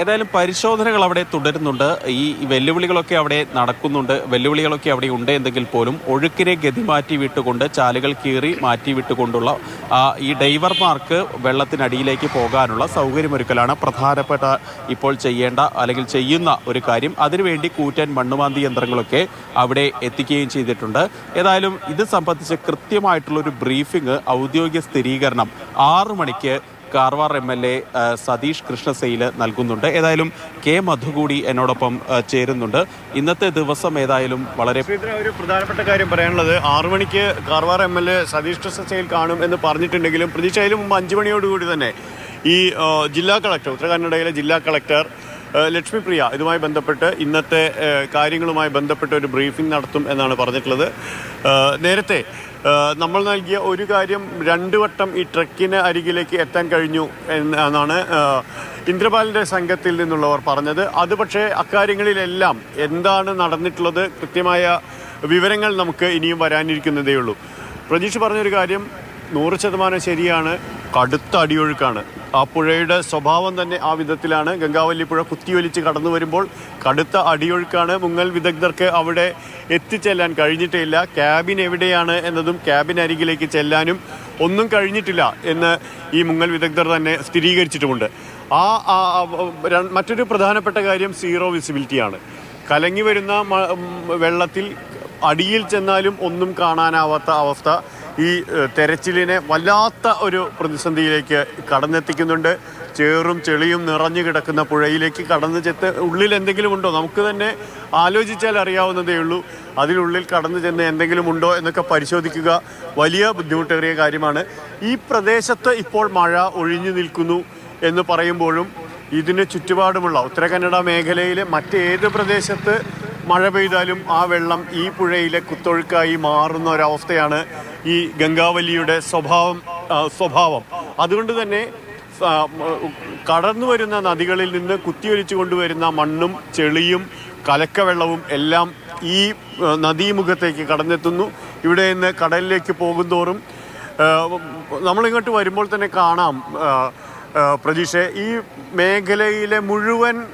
ഏതായാലും പരിശോധനകൾ അവിടെ തുടരുന്നുണ്ട്. ഈ വെല്ലുവിളികളൊക്കെ അവിടെ നടക്കുന്നുണ്ട്. വെല്ലുവിളികളൊക്കെ അവിടെ ഉണ്ട് എന്നെങ്കിൽ പോലും ഒഴുക്കിനെ ഗതി മാറ്റി വിട്ടുകൊണ്ട് ചാലുകൾ കീറി മാറ്റി വിട്ടുകൊണ്ടുള്ള ഈ ഡൈവർമാർക്ക് വെള്ളത്തിനടിയിലേക്ക് പോകാനുള്ള സൗകര്യമൊരുക്കലാണ് പ്രധാനപ്പെട്ട ഇപ്പോൾ ചെയ്യേണ്ട അല്ലെങ്കിൽ ചെയ്യുന്ന ഒരു കാര്യം. അതിനുവേണ്ടി കൂറ്റൻ മണ്ണുമാന്തി യന്ത്രങ്ങളൊക്കെ അവിടെ എത്തിക്കുകയും ചെയ്തിട്ടുണ്ട്. ഏതായാലും ഇത് സംബന്ധിച്ച് കൃത്യമായിട്ടുള്ള ഒരു ബ്രീഫിംഗ് ഔദ്യോഗിക സ്ഥിരീകരണം ആറു മണിക്ക് Karwar M L A Satish കൃഷ്ണസെയിൽ നൽകുന്നുണ്ട്. ഏതായാലും കെ മധു കൂടി എന്നോടൊപ്പം ചേരുന്നുണ്ട്. ഇന്നത്തെ ദിവസം ഏതായാലും വളരെ ഒരു പ്രധാനപ്പെട്ട കാര്യം പറയാനുള്ളത്. ആറു മണിക്ക് Karwar M L A Satish കൃഷ്ണസെയിൽ കാണും എന്ന് പറഞ്ഞിട്ടുണ്ടെങ്കിലും പ്രതീക്ഷ അതിന് മുമ്പ് അഞ്ചു മണിയോടുകൂടി തന്നെ ഈ ജില്ലാ കളക്ടർ ഉത്തരകന്നഡയിലെ ജില്ലാ കളക്ടർ ലക്ഷ്മിപ്രിയ ഇതുമായി ബന്ധപ്പെട്ട് ഇന്നത്തെ കാര്യങ്ങളുമായി ബന്ധപ്പെട്ട് ഒരു ബ്രീഫിംഗ് നടത്തും എന്നാണ് പറഞ്ഞിട്ടുള്ളത്. നേരത്തെ നമ്മൾ നൽകിയ ഒരു കാര്യം രണ്ട് വട്ടം ഈ ട്രക്കിന് അരികിലേക്ക് എത്താൻ കഴിഞ്ഞു എന്നാണ് ഇന്ദ്രപാലിന്റെ സംഘത്തിൽ നിന്നുള്ളവർ പറഞ്ഞത്. അത് പക്ഷേ അക്കാര്യങ്ങളിലെല്ലാം എന്താണ് നടന്നിട്ടുള്ളത് കൃത്യമായ വിവരങ്ങൾ നമുക്ക് ഇനിയും വരാനിരിക്കുന്നതേ ഉള്ളൂ പ്രതീക്ഷ പറഞ്ഞൊരു കാര്യം നൂറ് ശതമാനം ശരിയാണ്. കടുത്ത അടിയൊഴുക്കാണ്. ആ പുഴയുടെ സ്വഭാവം തന്നെ ആ വിധത്തിലാണ്. ഗംഗാവല്ലി പുഴ കുത്തിയൊലിച്ച് കടന്നു വരുമ്പോൾ കടുത്ത അടിയൊഴുക്കാണ് മുങ്ങൽ വിദഗ്ധർക്ക് അവിടെ എത്തിച്ചെല്ലാൻ കഴിഞ്ഞിട്ടില്ല. ക്യാബിൻ എവിടെയാണ് എന്നതും ക്യാബിൻ അരികിലേക്ക് ചെല്ലാനും ഒന്നും കഴിഞ്ഞിട്ടില്ല എന്ന് ഈ മുങ്ങൽ വിദഗ്ധർ തന്നെ സ്ഥിരീകരിച്ചിട്ടുമുണ്ട്. ആ മറ്റൊരു പ്രധാനപ്പെട്ട കാര്യം സീറോ വിസിബിലിറ്റിയാണ്. കലങ്ങി വരുന്ന വെള്ളത്തിൽ അടിയിൽ ചെന്നാലും ഒന്നും കാണാനാവാത്ത അവസ്ഥ. ഈ തെരച്ചിലിനെ വല്ലാത്ത ഒരു പ്രതിസന്ധിയിലേക്ക് കടന്നെത്തിക്കുന്നുണ്ട്. ചേറും ചെളിയും നിറഞ്ഞു കിടക്കുന്ന പുഴയിലേക്ക് കടന്നു ചെത്ത് ഉള്ളിൽ എന്തെങ്കിലും ഉണ്ടോ? നമുക്ക് തന്നെ ആലോചിച്ചാൽ അറിയാവുന്നതേ ഉള്ളൂ. അതിനുള്ളിൽ കടന്നു ചെന്ന് എന്തെങ്കിലും ഉണ്ടോ എന്നൊക്കെ പരിശോധിക്കുക വലിയ ബുദ്ധിമുട്ടേറിയ കാര്യമാണ്. ഈ പ്രദേശത്ത് ഇപ്പോൾ മഴ ഒഴിഞ്ഞു നിൽക്കുന്നു എന്ന് പറയുമ്പോഴും ഇതിന് ചുറ്റുപാടുമുള്ള ഉത്തര കന്നഡ മേഖലയിലെ മറ്റേത് പ്രദേശത്ത് മഴ പെയ്താലും ആ വെള്ളം ഈ പുഴയിലെ കുത്തൊഴുക്കായി മാറുന്ന ഒരവസ്ഥയാണ് ഈ ഗംഗാവല്ലിയുടെ സ്വഭാവം സ്വഭാവം. അതുകൊണ്ട് തന്നെ കടന്നു വരുന്ന നദികളിൽ നിന്ന് കുത്തിയൊലിച്ചു കൊണ്ടുവരുന്ന മണ്ണും ചെളിയും കലക്കവെള്ളവും എല്ലാം ഈ നദീമുഖത്തേക്ക് കടന്നെത്തുന്നു. ഇവിടെ നിന്ന് കടലിലേക്ക് പോകുന്തോറും നമ്മളിങ്ങോട്ട് വരുമ്പോൾ തന്നെ കാണാം പ്രതീക്ഷ. ഈ മേഖലയിലെ മുഴുവൻ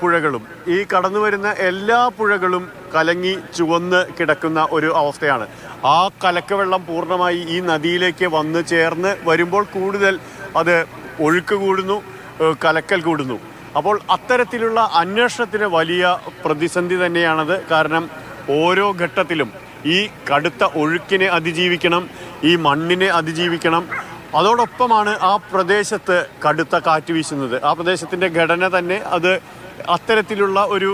പുഴകളും. ഈ കടന്നു വരുന്ന എല്ലാ പുഴകളും കലങ്ങി ചുവന്ന് കിടക്കുന്ന ഒരു അവസ്ഥയാണ്. ആ കലക്കവെള്ളം പൂർണമായി ഈ നദിയിലേക്ക് വന്ന് ചേർന്ന് വരുമ്പോൾ കൂടുതൽ അത് ഒഴുക്ക് കൂടുന്നു കലക്കൽ കൂടുന്നു. അപ്പോൾ അത്തരത്തിലുള്ള അന്വേഷണത്തിന് വലിയ പ്രതിസന്ധി തന്നെയാണത്. കാരണം ഓരോ ഘട്ടത്തിലും ഈ കടുത്ത ഒഴുക്കിനെ അതിജീവിക്കണം ഈ മണ്ണിനെ അതിജീവിക്കണം അതോടൊപ്പമാണ് ആ പ്രദേശത്ത് കടുത്ത കാറ്റ് വീശുന്നത്. ആ പ്രദേശത്തിന്റെ ഘടന തന്നെ അത് അത്തരത്തിലുള്ള ഒരു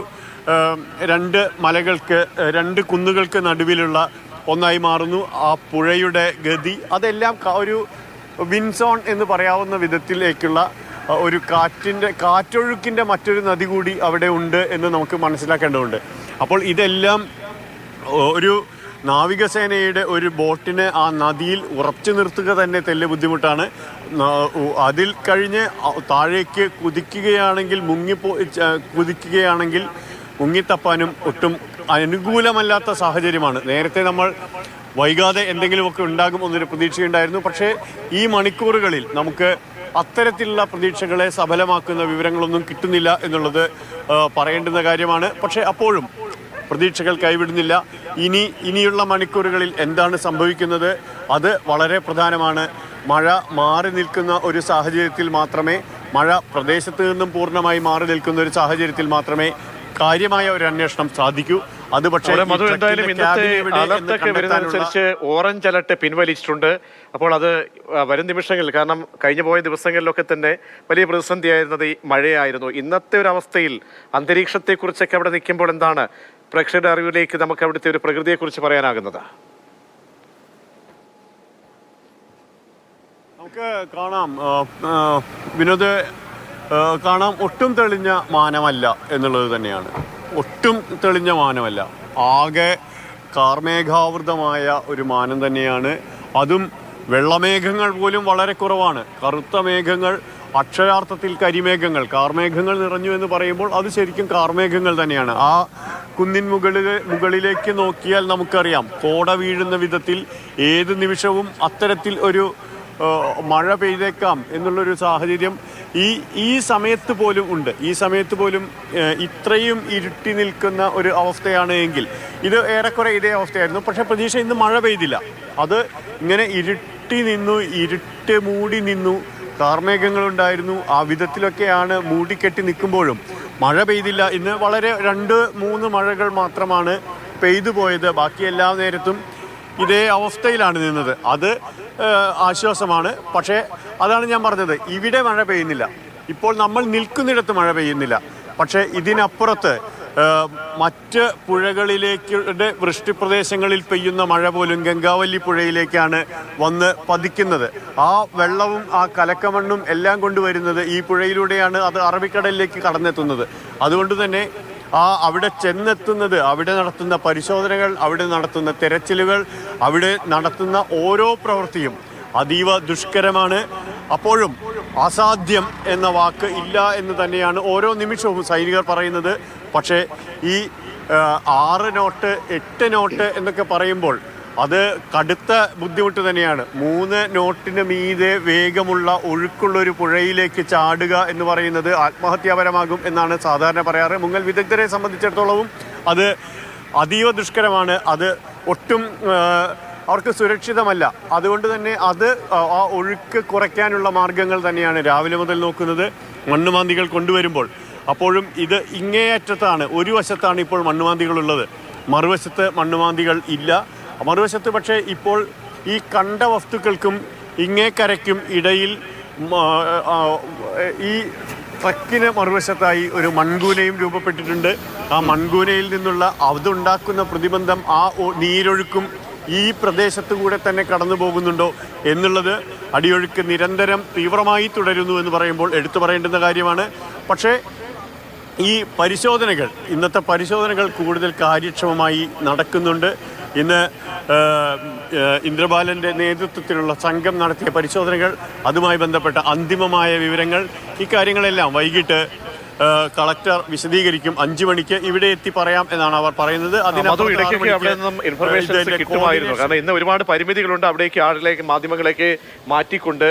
രണ്ട് മലകൾക്ക് രണ്ട് കുന്നുകൾക്ക് നടുവിലുള്ള ഒന്നായി മാറുന്നു. ആ പുഴയുടെ ഗതി അതെല്ലാം ഒരു വിൻസോൺ എന്ന് പറയാവുന്ന വിധത്തിലേക്കുള്ള ഒരു കാറ്റിന്റെ കാറ്റൊഴുക്കിന്റെ മറ്റൊരു നദി കൂടി അവിടെ ഉണ്ട് എന്ന് നമുക്ക് മനസ്സിലാക്കേണ്ടതുണ്ട്. അപ്പോൾ ഇതെല്ലാം ഒരു നാവികസേനയുടെ ഒരു ബോട്ടിനെ ആ നദിയിൽ ഉറച്ചു നിർത്തുക തന്നെ തെല്ല് ബുദ്ധിമുട്ടാണ്. അതിൽ കഴിഞ്ഞ് താഴേക്ക് കുതിക്കുകയാണെങ്കിൽ മുങ്ങിപ്പോ കുതിക്കുകയാണെങ്കിൽ മുങ്ങിത്തപ്പാനും ഒട്ടും അനുകൂലമല്ലാത്ത സാഹചര്യമാണ്. നേരത്തെ നമ്മൾ വൈകാതെ എന്തെങ്കിലുമൊക്കെ ഉണ്ടാകും എന്നൊരു പ്രതീക്ഷയുണ്ടായിരുന്നു. പക്ഷേ ഈ മണിക്കൂറുകളിൽ നമുക്ക് അത്തരത്തിലുള്ള പ്രതീക്ഷകളെ സഫലമാക്കുന്ന വിവരങ്ങളൊന്നും കിട്ടുന്നില്ല എന്നുള്ളത് പറയേണ്ടുന്ന കാര്യമാണ്. പക്ഷേ അപ്പോഴും പ്രതീക്ഷകൾ കൈവിടുന്നില്ല. ഇനി ഇനിയുള്ള മണിക്കൂറുകളിൽ എന്താണ് സംഭവിക്കുന്നത്? അത് വളരെ പ്രധാനമാണ്. മഴ മാറി നിൽക്കുന്ന ഒരു സാഹചര്യത്തിൽ മാത്രമേ മഴ പ്രദേശത്ത് നിന്നും പൂർണമായി മാറി നിൽക്കുന്ന ഒരു സാഹചര്യത്തിൽ മാത്രമേ കാര്യമായ ഒരു അന്വേഷണം സാധിക്കൂ. അത് പക്ഷേ മധു എന്തായാലും ഇന്നത്തെ അലർട്ടൊക്കെ വരുന്നതനുസരിച്ച് ഓറഞ്ച് അലർട്ട് പിൻവലിച്ചിട്ടുണ്ട്. അപ്പോൾ അത് വരും നിമിഷങ്ങളിൽ കാരണം കഴിഞ്ഞു പോയ ദിവസങ്ങളിലൊക്കെ തന്നെ വലിയ പ്രതിസന്ധിയായിരുന്നത് ഈ മഴയായിരുന്നു. ഇന്നത്തെ ഒരു അവസ്ഥയിൽ അന്തരീക്ഷത്തെക്കുറിച്ചൊക്കെ അവിടെ നിൽക്കുമ്പോൾ എന്താണ്? പ്രേക്ഷകരുടെ അറിവിലേക്ക് നമുക്ക് അവിടുത്തെ ഒരു പ്രകൃതിയെക്കുറിച്ച് പറയാനാകുന്നത്. നമുക്ക് കാണാം വിനോദ് കാണാം ഒട്ടും തെളിഞ്ഞ മാനമല്ല എന്നുള്ളത് തന്നെയാണ്. ഒട്ടും തെളിഞ്ഞ മാനമല്ല. ആകെ കാർമേഘാവൃതമായ ഒരു മാനം തന്നെയാണ്. അതും വെള്ളമേഘങ്ങൾ പോലും വളരെ കുറവാണ്. കറുത്ത മേഘങ്ങൾ അക്ഷരാർത്ഥത്തിൽ കരിമേഘങ്ങൾ കാർമേഘങ്ങൾ നിറഞ്ഞു എന്ന് പറയുമ്പോൾ അത് ശരിക്കും കാർമേഘങ്ങൾ തന്നെയാണ്. ആ കുന്നിൻ മുകളിൽ മുകളിലേക്ക് നോക്കിയാൽ നമുക്കറിയാം കോട വീഴുന്ന വിധത്തിൽ ഏത് നിമിഷവും അത്തരത്തിൽ ഒരു മഴ പെയ്തേക്കാം എന്നുള്ളൊരു സാഹചര്യം ഈ ഈ സമയത്ത് പോലും ഉണ്ട്. ഈ സമയത്ത് പോലും ഇത്രയും ഇരുട്ടി നിൽക്കുന്ന ഒരു അവസ്ഥയാണ് എങ്കിൽ. ഇത് ഏറെക്കുറെ ഇതേ അവസ്ഥയായിരുന്നു. പക്ഷേ പ്രതീക്ഷ ഇന്ന് മഴ പെയ്തില്ല. അത് ഇങ്ങനെ ഇരുട്ടി നിന്നു ഇരുട്ട് മൂടി നിന്നു കാർമേഘങ്ങളുണ്ടായിരുന്നു ആ വിധത്തിലൊക്കെയാണ് മൂടിക്കെട്ടി നിൽക്കുമ്പോഴും. മഴ പെയ്തില്ല. ഇന്ന് വളരെ രണ്ട് മൂന്ന് മഴകൾ മാത്രമാണ് പെയ്തു പോയത്. ബാക്കി എല്ലാ നേരത്തും ഇതേ അവസ്ഥയിലാണ് നിന്നത്. അത് ആശ്വാസമാണ്. പക്ഷേ അതാണ് ഞാൻ പറഞ്ഞത്. ഇവിടെ മഴ പെയ്യുന്നില്ല. ഇപ്പോൾ നമ്മൾ നിൽക്കുന്നിടത്ത് മഴ പെയ്യുന്നില്ല. പക്ഷേ ഇതിനപ്പുറത്ത് മറ്റ് പുഴകളിലേക്ക് വൃഷ്ടിപ്രദേശങ്ങളിൽ പെയ്യുന്ന മഴ പോലും ഗംഗാവല്ലി പുഴയിലേക്കാണ് വന്ന് പതിക്കുന്നത്. ആ വെള്ളവും ആ കലക്കമണ്ണും എല്ലാം കൊണ്ടുവരുന്നത് ഈ പുഴയിലൂടെയാണ് അത് അറബിക്കടലിലേക്ക് കടന്നെത്തുന്നത്. അതുകൊണ്ട് തന്നെ ആ അവിടെ ചെന്നെത്തുന്നത് അവിടെ നടത്തുന്ന പരിശോധനകൾ അവിടെ നടത്തുന്ന തെരച്ചിലുകൾ അവിടെ നടത്തുന്ന ഓരോ പ്രവൃത്തിയും അതീവ ദുഷ്കരമാണ്. അപ്പോഴും അസാധ്യം എന്ന വാക്ക് ഇല്ല എന്ന് തന്നെയാണ് ഓരോ നിമിഷവും സൈനികർ പറയുന്നത്. പക്ഷേ ഈ ആറ് നോട്ട് എട്ട് നോട്ട് എന്നൊക്കെ പറയുമ്പോൾ അത് കടുത്ത ബുദ്ധിമുട്ട് തന്നെയാണ്. മൂന്ന് നോട്ടിന് മീതെ വേഗമുള്ള ഒഴുക്കുള്ള ഒരു പുഴയിലേക്ക് ചാടുക എന്ന് പറയുന്നത് ആത്മഹത്യാപരമാകും എന്നാണ് സാധാരണ പറയാറ്. മുങ്ങൽ വിദഗ്ധരെ സംബന്ധിച്ചിടത്തോളവും അത് അതീവ ദുഷ്കരമാണ്. അത് ഒട്ടും അവർക്ക് സുരക്ഷിതമല്ല. അതുകൊണ്ട് തന്നെ അത് ആ ഒഴുക്ക് കുറയ്ക്കാനുള്ള മാർഗങ്ങൾ തന്നെയാണ് രാവിലെ മുതൽ നോക്കുന്നത്. മണ്ണുമാന്തികൾ കൊണ്ടുവരുമ്പോൾ. അപ്പോഴും ഇത് ഇങ്ങേയറ്റത്താണ് ഒരു വശത്താണ് ഇപ്പോൾ മണ്ണുമാന്തികളുള്ളത് മറുവശത്ത് മണ്ണുമാന്തികൾ ഇല്ല. മറുവശത്ത് പക്ഷേ ഇപ്പോൾ ഈ കണ്ട വസ്തുക്കൾക്കും ഇങ്ങേക്കരയ്ക്കും ഇടയിൽ ഈ ട്രക്കിന് മറുവശത്തായി ഒരു മൺകൂനയും രൂപപ്പെട്ടിട്ടുണ്ട്. ആ മൺകൂനയിൽ നിന്നുള്ള അതുണ്ടാക്കുന്ന പ്രതിബന്ധം ആ നീരൊഴുക്കും ഈ പ്രദേശത്തു കൂടെ തന്നെ കടന്നു പോകുന്നുണ്ടോ എന്നുള്ളത് അടിയൊഴുക്ക് നിരന്തരം തീവ്രമായി തുടരുന്നു എന്ന് പറയുമ്പോൾ എടുത്തു പറയേണ്ടുന്ന കാര്യമാണ്. പക്ഷേ ഈ പരിശോധനകൾ ഇന്നത്തെ പരിശോധനകൾ കൂടുതൽ കാര്യക്ഷമമായി നടക്കുന്നുണ്ട്. ഇന്ന് ഇന്ദ്രബാലന്റെ നേതൃത്വത്തിലുള്ള സംഘം നടത്തിയ പരിശോധനകൾ അതുമായി ബന്ധപ്പെട്ട അന്തിമമായ വിവരങ്ങൾ ഇക്കാര്യങ്ങളെല്ലാം വൈകിട്ട് കളക്ടർ വിശദീകരിക്കും. അഞ്ചു മണിക്ക് ഇവിടെ എത്തി പറയാം എന്നാണ് അവർ പറയുന്നത്. കിട്ടുമായിരുന്നു. കാരണം ഇന്ന് ഒരുപാട് പരിമിതികളുണ്ട് അവിടേക്ക് ആളിലേക്ക് മാധ്യമങ്ങളേക്ക് മാറ്റിക്കൊണ്ട്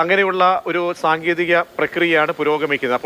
അങ്ങനെയുള്ള ഒരു സാങ്കേതിക പ്രക്രിയയാണ് പുരോഗമിക്കുന്നത്.